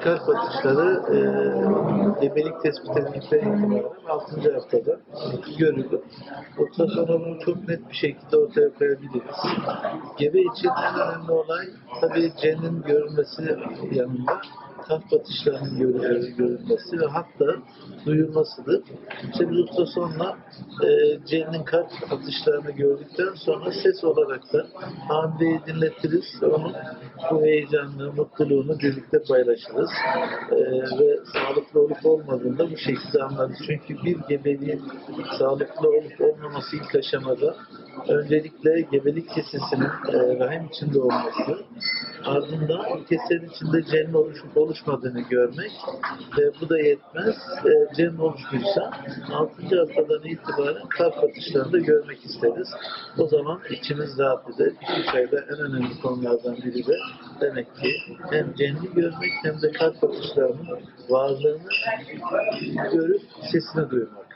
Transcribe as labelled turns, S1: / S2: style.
S1: kalp atışları e, gebelik tespit edildikten itibaren 6. haftada görülür. Ultrasonda bunu çok net bir şekilde ortaya koyabiliriz. Gebe için en önemli olay tabii cenin görülmesi yanında kalp atışlarının görü- görülmesi ve hatta duyulmasıdır. İşte biz ultrasonla e, cenin kalp atışlarını gördükten sonra ses olarak da hamileyi dinletiriz. Onun bu heyecanını, mutluluğunu birlikte paylaşırız. E, ve sağlıklı olup olmadığında bu şekilde anlarız. Çünkü bir gebeliğin sağlıklı olup olmaması ilk aşamada öncelikle gebelik kesesinin e, rahim içinde olması, ardından kesenin içinde cenin oluşup oluşmadığını görmek ve bu da yetmez. E, cenin oluşmuşsa 6. haftadan itibaren kalp atışlarını da görmek isteriz. O zaman içimiz rahat eder. İki sayıda en önemli konulardan biri de demek ki hem cenni görmek hem de kalp atışlarının varlığını görüp sesini duymak.